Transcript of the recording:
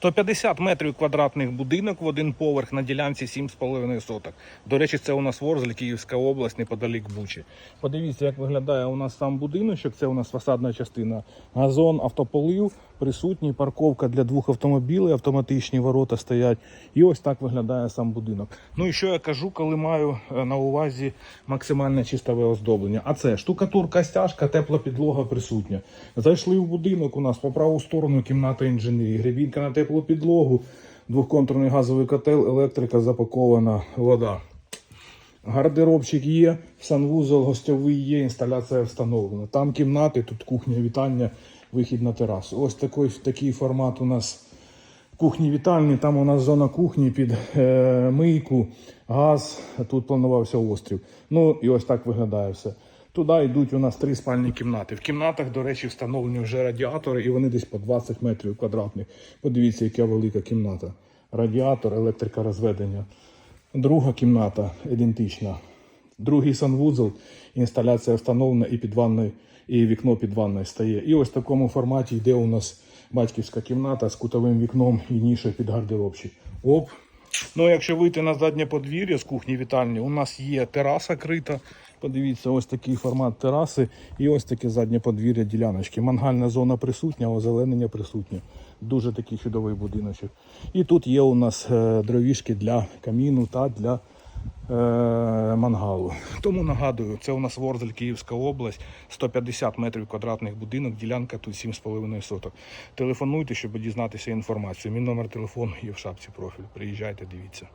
150 метрів квадратних будинок в один поверх на ділянці 7,5 соток. До речі, це у нас Ворзель, Київська область, неподалік Бучі. Подивіться, як виглядає у нас сам будиночок. Це у нас фасадна частина. Газон, автополив, присутній, парковка для двох автомобілів, автоматичні ворота стоять. І ось так виглядає сам будинок. Ну і що я кажу, коли маю е, на увазі максимальне чистове оздоблення. А це штукатурка, стяжка, тепла підлога присутня. Зайшли в будинок у нас по праву сторону кімната інженерії, гребінка на теплу підлогу, двохконтурний газовий котел, електрика, запакована вода. Гардеробчик є, санвузол гостьовий є, інсталяція встановлена. Там кімнати, тут кухня, вітальня, вихід на терасу. Ось такий, такий формат у нас кухні вітальні. Там у нас зона кухні під е, мийку, газ. Тут планувався острів. Ну і ось так виглядає все. Туди йдуть у нас три спальні кімнати. В кімнатах, до речі, встановлені вже радіатори, і вони десь по 20 метрів квадратних. Подивіться, яка велика кімната. Радіатор, електрика розведення. Друга кімната ідентична. Другий санвузол, інсталяція встановлена і під ванною, і вікно під ванною стає. І ось в такому форматі йде у нас батьківська кімната з кутовим вікном і нішою під гардеробчик. Оп. Ну, якщо вийти на заднє подвір'я з кухні вітальні, у нас є тераса крита. Подивіться, ось такий формат тераси і ось таке заднє подвір'я діляночки. Мангальна зона присутня, озеленення присутнє. Дуже такий чудовий будиночок. І тут є у нас е, дровішки для каміну та для е, мангалу. Тому нагадую, це у нас Ворзель, Київська область, 150 метрів квадратних будинок, ділянка тут 7,5 соток. Телефонуйте, щоб дізнатися інформацію. Мій номер телефону є в шапці профілю. Приїжджайте, дивіться.